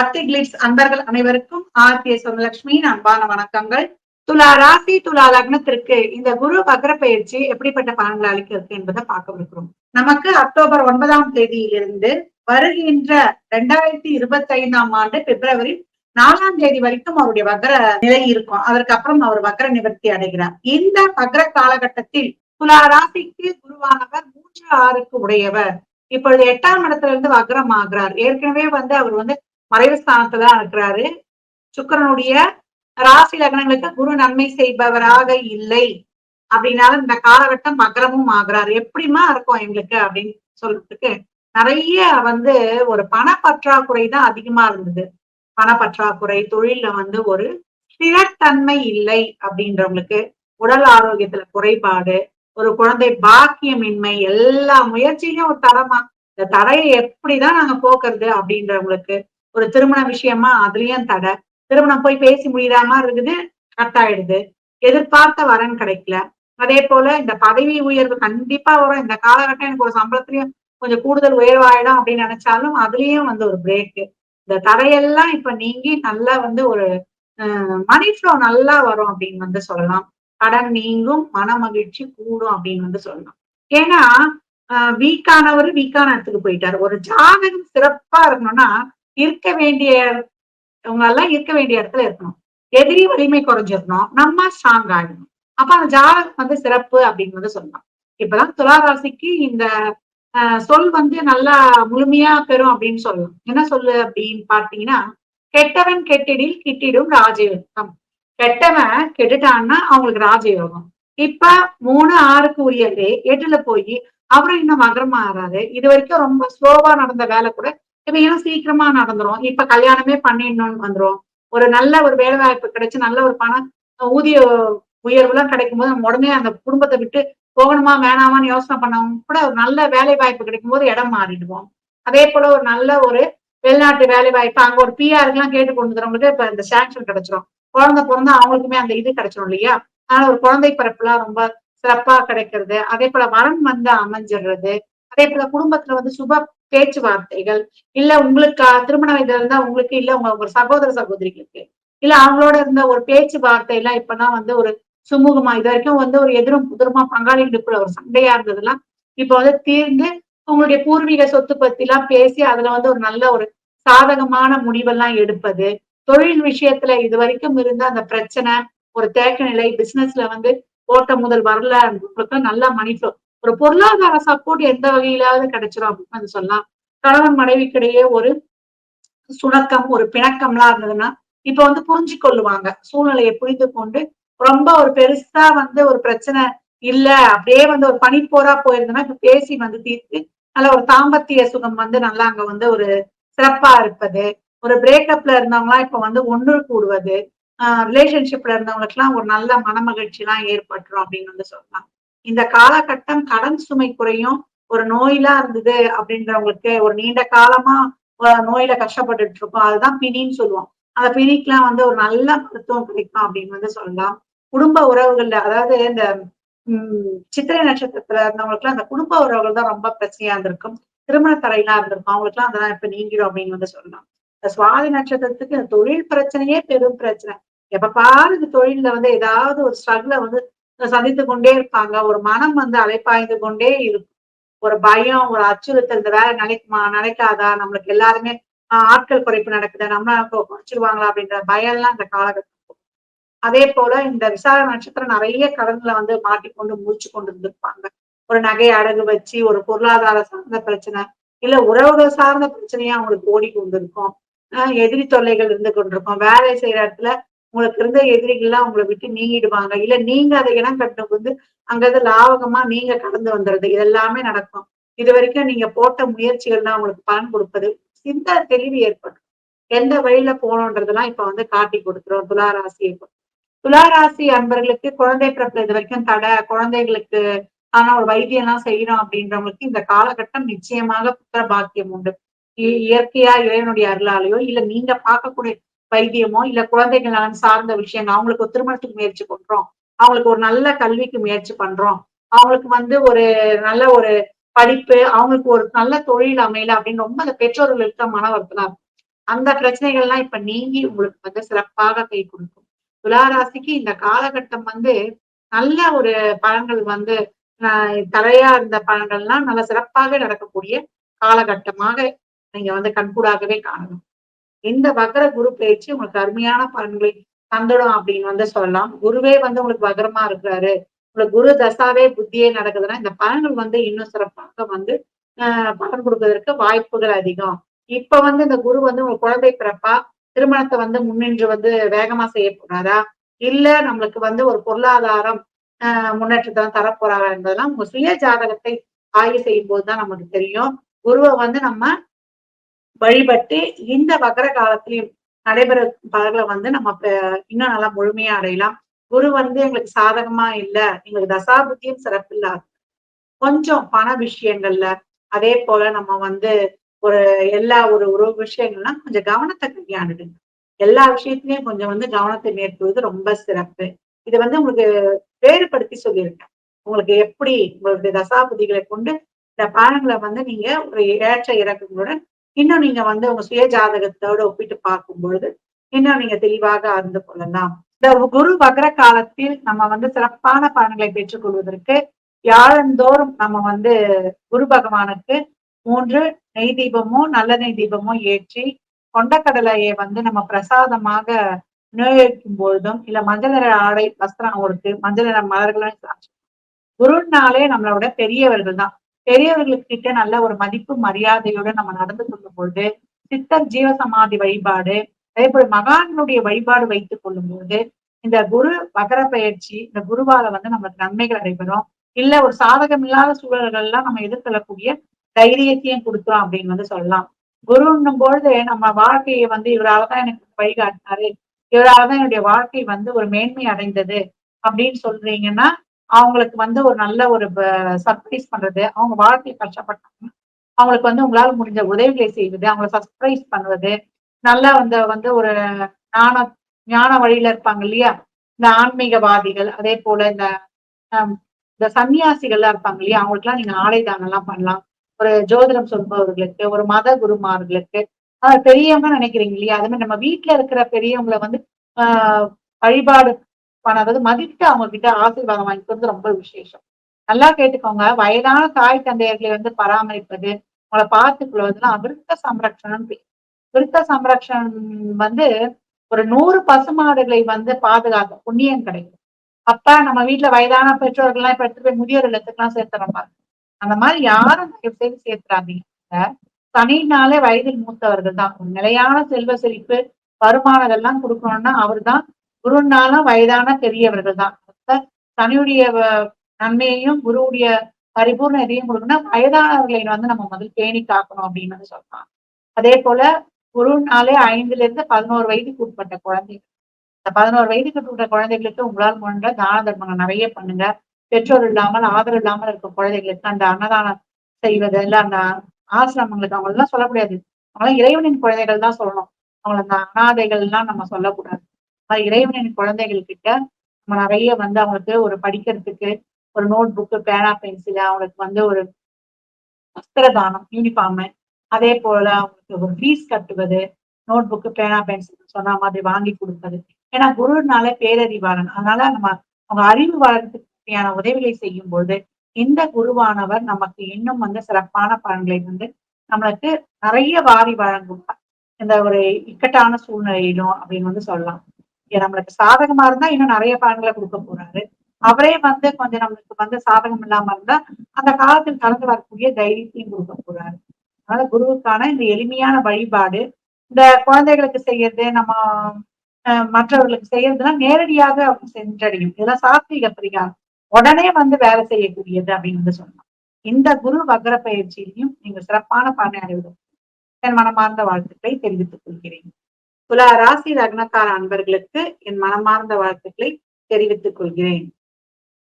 பக்தி கிளிட்ஸ் அன்பர்கள் அனைவருக்கும் ஆர்த்திய சொந்தலட்சுமியின் அன்பான வணக்கங்கள். துலா ராசி துலா லக்னத்திற்கு இந்த குரு வக்ர பயிற்சி எப்படிப்பட்ட பலன்களை அளிக்கிறது என்பதை பார்க்க இருக்கிறோம். நமக்கு அக்டோபர் ஒன்பதாம் தேதியிலிருந்து வருகின்ற ரெண்டாயிரத்தி இருபத்தி ஐந்தாம் ஆண்டு பிப்ரவரி நாலாம் தேதி வரைக்கும் அவருடைய வக்ர நிலை இருக்கும். அதற்கு அப்புறம் அவர் வக்ர நிவர்த்தி அடைகிறார். இந்த வக்ர காலகட்டத்தில் துலா ராசிக்கு குருவானவர் மூன்று ஆறுக்கு உடையவர். இப்பொழுது எட்டாம் இடத்துல இருந்து வக்ரம் ஆகிறார். ஏற்கனவே வந்து அவர் வந்து மறைவு ஸ்தானத்துல இருக்கிறாரு. சுக்கரனுடைய ராசி லக்னங்களுக்கு குரு நன்மை செய்பவராக இல்லை. அப்படின்னாலும் இந்த காலகட்டம் மகரமும் ஆகிறாரு. எப்படிமா இருக்கும் எங்களுக்கு அப்படின்னு சொல்றதுக்கு நிறைய வந்து ஒரு பண பற்றாக்குறை தான் அதிகமா இருந்தது. பண பற்றாக்குறை தொழில வந்து ஒரு ஸ்திரத்தன்மை இல்லை அப்படின்றவங்களுக்கு உடல் ஆரோக்கியத்துல குறைபாடு ஒரு குழந்தை பாக்கியமின்மை எல்லா முயற்சியும் ஒரு தரமா இந்த தடையை எப்படிதான் நாங்க போக்குறது அப்படின்றவங்களுக்கு ஒரு திருமண விஷயமா அதுலயும் தடை. திருமணம் போய் பேசி முடியாம இருக்குது கட் ஆயிடுது எதிர்பார்த்த வரன் கிடைக்கல. அதே போல இந்த பதவி உயர்வு கண்டிப்பா வரும். இந்த காலகட்டம் எனக்கு ஒரு சம்பளத்திலயும் கொஞ்சம் கூடுதல் உயர்வாயிடும் அப்படின்னு நினைச்சாலும் அதுலயும் வந்து ஒரு பிரேக்கு இந்த தடையெல்லாம் இப்ப நீங்கி நல்லா வந்து ஒரு மணி ஃப்ளோ நல்லா வரும் அப்படின்னு வந்து சொல்லலாம். கடன் நீங்கும் மன மகிழ்ச்சி கூடும் அப்படின்னு வந்து சொல்லலாம். ஏன்னா வீக்கானவர் வீக்கான இடத்துக்கு போயிட்டாரு. ஒரு ஜாதகம் சிறப்பா இருக்கணும்னா இருக்க வேண்டிய இவங்க எல்லாம் இருக்க வேண்டிய இடத்துல இருக்கணும். எதிரி வலிமை குறைஞ்சிடணும் நம்ம ஸ்ட்ராங் ஆகணும் அப்ப அந்த ஜாதகம் வந்து சிறப்பு அப்படின்னு வந்து சொல்லலாம். இப்பதான் துளாராசிக்கு இந்த சொல் வந்து நல்லா முழுமையா பெறும் அப்படின்னு சொல்லலாம். என்ன சொல்லு அப்படின்னு பாத்தீங்கன்னா கெட்டவன் கெட்டிடில் கிட்டிடும் ராஜயோகம். கெட்டவன் கெட்டுட்டான்னா அவங்களுக்கு ராஜயோகம். இப்ப மூணு ஆறுக்கு உரியது. எட்டுல போய் அவரும் இன்னும் மகரம் ஆறாரு. இது வரைக்கும் ரொம்ப ஸ்லோவா நடந்த வேலை கூட இப்ப ஏன் சீக்கிரமா நடந்துரும்? இப்ப கல்யாணமே பண்ணிடணும்னு வந்துரும். ஒரு நல்ல ஒரு வேலை வாய்ப்பு கிடைச்சு நல்ல ஒரு பணம் ஊதிய உயர்வுலாம் கிடைக்கும் போது நம்ம உடனே அந்த குடும்பத்தை விட்டு போகணுமா வேணாமான்னு யோசனை பண்ணவங்க கூட ஒரு நல்ல வேலை வாய்ப்பு கிடைக்கும் போது இடம் மாறிடுவோம். அதே போல ஒரு நல்ல ஒரு வெளிநாட்டு வேலை வாய்ப்பு அங்க ஒரு பிஆருக்கு எல்லாம் கேட்டு கொண்டு வந்துறவங்களுக்கு இப்ப இந்த சாங்ஷன் கிடைச்சிரும். குழந்தை பிறந்தா அவங்களுக்குமே அந்த இது கிடைச்சிடும் இல்லையா? அதனால ஒரு குழந்தை பிறப்புலாம் ரொம்ப சிறப்பா கிடைக்கிறது. அதே போல வரன் வந்து அமைஞ்சிடுறது. அதே போல குடும்பத்துல வந்து சுப பேச்சுவார்த்தைகள் இல்ல உங்களுக்கு திருமண வயதுல இருந்தா உங்களுக்கு இல்ல உங்க உங்க சகோதர சகோதரிகளுக்கு இல்ல அவங்களோட இருந்த ஒரு பேச்சுவார்த்தை எல்லாம் இப்பதான் வந்து ஒரு சுமூகமா இது வரைக்கும் வந்து ஒரு எதிரும் புதிரமா பங்காளிகளுக்குள்ள ஒரு சண்டையா இருந்ததெல்லாம் இப்ப வந்து தீர்ந்து உங்களுடைய பூர்வீக சொத்து பத்தி எல்லாம் பேசி அதுல வந்து ஒரு நல்ல ஒரு சாதகமான முடிவெல்லாம் எடுப்பது தொழில் விஷயத்துல இது வரைக்கும் இருந்த அந்த பிரச்சனை ஒரு தேக்க நிலை பிசினஸ்ல வந்து ஓட்ட முதல் வரல நல்ல மணி ஒரு பொருளாதார சப்போர்ட் எந்த வகையிலாவது கிடைச்சிரும் அப்படின்னு வந்து சொல்லலாம். கணவன் மனைவிக்கிடையே ஒரு சுணக்கம் ஒரு பிணக்கம்லாம் இருந்ததுன்னா இப்ப வந்து புரிஞ்சு கொள்ளுவாங்க. சூழ்நிலையை புரிந்து கொண்டு ரொம்ப ஒரு பெருசா வந்து ஒரு பிரச்சனை இல்ல அப்படியே வந்து ஒரு பனிப்போரா போயிருந்ததுன்னா இப்ப பேசி வந்து தீர்த்து நல்ல ஒரு தாம்பத்திய சுகம் வந்து நல்லா அங்க வந்து ஒரு சிறப்பா இருப்பது. ஒரு பிரேக்கப்ல இருந்தவங்களாம் இப்ப வந்து ஒன்று கூடுவது. ஆஹ் ரிலேஷன்ஷிப்ல இருந்தவங்களுக்கு எல்லாம் ஒரு நல்ல மனமகிழ்ச்சி எல்லாம் ஏற்பட்டுரும் அப்படின்னு வந்து சொல்லலாம். இந்த காலகட்டம் கடன் சுமை குறையும் ஒரு நோயெல்லாம் இருந்தது அப்படின்றவங்களுக்கு ஒரு நீண்ட காலமா நோயில கஷ்டப்பட்டுட்டு இருக்கோம் அதுதான் பிணின்னு சொல்லுவோம். அந்த பிணிக்கெல்லாம் வந்து ஒரு நல்ல மருத்துவம் கிடைக்கும் அப்படின்னு வந்து சொல்லலாம். குடும்ப உறவுகள்ல அதாவது இந்த உம் சித்திரை நட்சத்திரத்துல இருந்தவங்களுக்குலாம் அந்த குடும்ப உறவுகள் தான் ரொம்ப பிரச்சனையா இருந்திருக்கும். திருமண தடையெல்லாம் இருந்திருக்கும். அவங்களுக்கு எல்லாம் அதெல்லாம் இப்ப நீங்கிடும் அப்படின்னு வந்து சொல்லலாம். இந்த சுவாதி நட்சத்திரத்துக்கு இந்த தொழில் பிரச்சனையே பெரும் பிரச்சனை. எப்ப பாரு இந்த தொழில்ல வந்து ஏதாவது ஒரு ஸ்ட்ரகிள வந்து சந்தித்து கொண்டே இருப்பாங்க. ஒரு மனம் வந்து அலைப்பாய்ந்து கொண்டே இருக்கும். ஒரு பயம் ஒரு அச்சுறுத்தல் இந்த வேலை நினைக்குமா நினைக்காதா நம்மளுக்கு எல்லாருமே ஆட்கள் குறைப்பு நடக்குது? நம்ம குறைச்சிருவாங்களா? அப்படின்ற பயம் எல்லாம் இந்த காலகட்டம் அதே போல இந்த விசாக நட்சத்திரம் நிறைய கடன்ல வந்து மாட்டிக்கொண்டு முடிச்சு கொண்டு இருந்திருப்பாங்க. ஒரு நகை அடகு வச்சு ஒரு பொருளாதார சார்ந்த பிரச்சனை இல்ல உறவுகள் சார்ந்த பிரச்சனையா அவங்களுக்கு ஓடி கொண்டிருக்கும் எதிரி தொல்லைகள் இருந்து கொண்டிருக்கும். வேலை செய்யற இடத்துல உங்களுக்கு இருந்த எதிரிகள்லாம் உங்களை விட்டு நீங்கிடுவாங்க. இல்ல நீங்க அதை இனம் கட்டினது வந்து அங்கிருந்து லாவகமா நீங்க கடந்து வந்துடுறது. இதெல்லாமே நடக்கும். இது வரைக்கும் நீங்க போட்ட முயற்சிகள் தான் உங்களுக்கு பலன் கொடுப்பது சிந்த தெளிவு ஏற்படும். எந்த வழியில போகணுன்றதெல்லாம் இப்ப வந்து காட்டி கொடுத்துரும் துளாராசியை துளாராசி அன்பர்களுக்கு குழந்தை பிறப்புல இது வரைக்கும் தடை. குழந்தைகளுக்கு ஆனா ஒரு வைத்தியம் எல்லாம் செய்யணும் அப்படின்றவங்களுக்கு இந்த காலகட்டம் நிச்சயமாக புத்திர பாக்கியம் உண்டு. இயற்கையா இறைவனுடைய அருளாலேயோ இல்ல நீங்க பார்க்கக்கூடிய வைத்தியமோ இல்ல குழந்தைகள் நலன் சார்ந்த விஷயங்கள் அவங்களுக்கு ஒரு திருமணத்துக்கு முயற்சி பண்றோம். அவங்களுக்கு ஒரு நல்ல கல்விக்கு முயற்சி பண்றோம். அவங்களுக்கு வந்து ஒரு நல்ல ஒரு படிப்பு அவங்களுக்கு ஒரு நல்ல தொழில் அமையல அப்படின்னு ரொம்ப அந்த பெற்றோர்களுக்கு மன இருக்கும். அந்த பிரச்சனைகள் எல்லாம் இப்ப நீங்கி உங்களுக்கு வந்து சிறப்பாக கை கொடுக்கும். துளாராசிக்கு இந்த காலகட்டம் வந்து நல்ல ஒரு பழங்கள் வந்து தலையா இருந்த பழங்கள்லாம் நல்ல சிறப்பாக நடக்கக்கூடிய காலகட்டமாக நீங்க வந்து கண்கூடாகவே காணணும். இந்த வக்கர குரு பயிற்சி உங்களுக்கு அருமையான பலன்களை தந்துடும் அப்படின்னு வந்து சொல்லலாம். குருவே வந்து உங்களுக்கு வக்கரமா இருக்கிறாரு உங்களுக்கு குரு தசாவே புத்தியே நடக்குதுன்னா இந்த பலன்கள் வந்து இன்னும் சிறப்பாக வந்து ஆஹ் பலன் கொடுப்பதற்கு வாய்ப்புகள் அதிகம். இப்ப வந்து இந்த குரு வந்து உங்களுக்கு குழந்தை பிறப்பா திருமணத்தை வந்து முன்னின்று வந்து வேகமா செய்ய போறாரா? இல்ல நம்மளுக்கு வந்து ஒரு பொருளாதாரம் ஆஹ் முன்னேற்றத்தை தரப்போறாரா என்பதெல்லாம் உங்க சுய ஜாதகத்தை ஆய்வு செய்யும் போதுதான் நமக்கு தெரியும். குருவை வந்து நம்ம வழிபட்டு இந்த வக்கர காலத்திலையும் நடைபெற பலர்களை வந்து நம்ம இன்னும் நல்லா முழுமையா அடையலாம். குரு வந்து எங்களுக்கு சாதகமா இல்ல. எங்களுக்கு தசாபுத்தியும் சிறப்பு இல்லாது கொஞ்சம் பண விஷயங்கள்ல அதே போல நம்ம வந்து ஒரு எல்லா ஒரு ஒரு விஷயங்கள்லாம் கொஞ்சம் கவனத்தை கையாண்டுடுங்க. எல்லா விஷயத்திலயும் கொஞ்சம் வந்து கவனத்தை மேற்கொள்வது ரொம்ப சிறப்பு. இது வந்து உங்களுக்கு வேறுபடுத்தி சொல்லியிருக்கேன். உங்களுக்கு எப்படி உங்களுடைய தசாபுதிகளை கொண்டு இந்த பாடங்களை வந்து நீங்க ஒரு ஏற்ற இறக்கங்களுடன் இன்னும் நீங்க வந்து உங்க சுய ஜாதகத்தோட ஒப்பிட்டு பார்க்கும் பொழுது இன்னும் நீங்க தெளிவாக அறிந்து கொள்ளலாம். இந்த குரு வக்ர காலத்தில் நம்ம வந்து சிறப்பான பலன்களை பெற்றுக் கொள்வதற்கு யாழந்தோறும் நம்ம வந்து குரு பகவானுக்கு மூன்று நெய் தீபமோ நல்ல நெய் தீபமோ ஏற்றி கொண்டக்கடலையை வந்து நம்ம பிரசாதமாக விநியோகிக்கும் பொழுதும் இல்ல மஞ்சள் நிற ஆடை வஸ்திரம் அவருக்கு மஞ்சள் நிற மலர்களும் குருனாலே நம்மளோட பெரியவர்கள் தான். பெரியவர்களுக்கிட்ட நல்ல ஒரு மதிப்பு மரியாதையோட நம்ம நடந்து கொள்ளும் பொழுது சித்தர் ஜீவசமாதி வழிபாடு அதே போல மகான்களுடைய வழிபாடு வைத்துக் கொள்ளும் பொழுது இந்த குரு வகர பயிற்சி இந்த குருவால வந்து நமக்கு நன்மைகள் நடைபெறும் இல்ல ஒரு சாதகம் இல்லாத சூழல்கள் எல்லாம் நம்ம எதிர்கொள்ளக்கூடிய தைரியத்தையும் கொடுத்தோம் அப்படின்னு வந்து சொல்லலாம். குருன்னும் பொழுது நம்ம வாழ்க்கையை வந்து இவராலதான் எனக்கு வழிகாட்டினாரு. இவராலதான் என்னுடைய வாழ்க்கை வந்து ஒரு மேன்மை அடைந்தது அப்படின்னு சொல்றீங்கன்னா அவங்களுக்கு வந்து ஒரு நல்ல ஒரு சர்ப்ரைஸ் பண்றது. அவங்க வாழ்க்கையை கஷ்டப்பட்டாங்க. அவங்களுக்கு வந்து உங்களால் முடிஞ்ச உதவிகளை செய்வது அவங்கள சர்ப்ரைஸ் பண்ணுவது. நல்லா வந்து வந்து ஒரு ஞான ஞான வழியில இருப்பாங்க இல்லையா? இந்த ஆன்மீகவாதிகள் அதே போல இந்த இந்த சன்னியாசிகள்லாம் இருப்பாங்க இல்லையா? அவங்களுக்குலாம் நீங்க ஆடை தானெல்லாம் பண்ணலாம். ஒரு ஜோதிடம் சொல்பவர்களுக்கு ஒரு மத குருமார்களுக்கு. பெரியவங்க நினைக்கிறீங்க இல்லையா? அது மாதிரி நம்ம வீட்டுல இருக்கிற பெரியவங்களை வந்து ஆஹ் வழிபாடு அதாவது மதித்து அவங்க கிட்ட ஆசீர்வாதம் வாங்கிக்கிறது ரொம்ப விசேஷம். நல்லா கேட்டுக்கோங்க. வயதான தாய் தந்தையர்களை வந்து பராமரிப்பது அவங்கள பார்த்துக்கொள்வதுலாம் விருத்த சம்ரக்ஷணம் விருத்த சம்ரக்ஷணம் வந்து ஒரு நூறு பசுமாடுகளை வந்து பாதுகாக்க புண்ணியம் கிடைக்கும். அப்ப நம்ம வீட்டுல வயதான பெற்றோர்கள்லாம் இப்ப எடுத்து போய் முதியோர் இல்லத்துக்குலாம் சேர்த்துறோம் அந்த மாதிரி யாரும் செய்து சேர்த்துறாதீங்க. தனினாலே வயதில் மூத்தவர்கள் தான். நிலையான செல்வ செழிப்பு வருமானதெல்லாம் கொடுக்கணும்னா அவர் தான் குருன்னாலும் வயதான பெரியவர்கள் தான். தனியுடைய நன்மையையும் குருவுடைய பரிபூர்ண எதையும் கொடுக்கணும் வயதானவர்களை வந்து நம்ம முதல் பேணி காக்கணும் அப்படின்னு வந்து சொல்லலாம் அதே போல குருனாலே ஐந்துல இருந்து பதினோரு வயதுக்கு உட்பட்ட குழந்தைகள். இந்த பதினோரு வயதுக்கு உட்பட்ட குழந்தைகளுக்கு உங்களால் முன்ற தான தர்மங்கள் நிறைய பண்ணுங்க. பெற்றோர் இல்லாமல் ஆதரவு இல்லாமல் இருக்க குழந்தைகளுக்கு அந்த அன்னதானம் செய்வது இல்லை அந்த ஆசிரமங்களுக்கு அவங்களெல்லாம் சொல்ல சொல்லக்கூடாது. அவங்களாம் இறைவனின் குழந்தைகள் தான் சொல்லணும். அவங்கள அந்த அனாதைகள் எல்லாம் நம்ம சொல்லக்கூடாது. இறைவனின் குழந்தைகள் கிட்ட நம்ம நிறைய வந்து அவங்களுக்கு ஒரு படிக்கிறதுக்கு ஒரு நோட் புக்கு பேனா பென்சில் அவங்களுக்கு வந்து ஒரு வஸ்திரதானம் யூனிஃபார்மு அதே போல அவங்களுக்கு ஒரு ஃபீஸ் கட்டுவது நோட் புக்கு பேனா பென்சில் சொன்ன மாதிரி வாங்கி கொடுப்பது. ஏன்னா குருனால பேரறிவாளன். அதனால நம்ம அவங்க அறிவு வளர்த்துக்கான உதவிகளை செய்யும் போது இந்த குருவானவர் நமக்கு இன்னும் வந்து சிறப்பான பலன்களை வந்து நம்மளுக்கு நிறைய வாரி வழங்கும் இந்த ஒரு இக்கட்டான சூழ்நிலையிலும் அப்படின்னு வந்து சொல்லலாம். நம்மளுக்கு சாதகமா இருந்தா இன்னும் நிறைய பலன்களை கொடுக்க போறாரு. அவரே வந்து கொஞ்சம் நம்மளுக்கு வந்து சாதகம் இல்லாம இருந்தா அந்த காலத்தில் கலந்து வரக்கூடிய தைரியத்தையும் கொடுக்க போறாரு. அதனால குருவுக்கான இந்த எளிமையான வழிபாடு இந்த குழந்தைகளுக்கு செய்யறது நம்ம மற்றவர்களுக்கு செய்யறதுன்னா நேரடியாக சென்றடையும். இதெல்லாம் சாத்வீக பிரிகாரம் உடனே வந்து வேலை செய்யக்கூடியது அப்படின்னு வந்து சொல்லலாம். இந்த குரு வக்ர பயிற்சியிலையும் நீங்க சிறப்பான பலனை அடைவதற்கு என் மனமார்ந்த வாழ்த்துக்களை தெரிவித்துக் கொள்கிறேன். துலா ராசி லக்னக்கார அன்பர்களுக்கு என் மனமார்ந்த வாழ்த்துக்களை தெரிவித்துக் கொள்கிறேன்.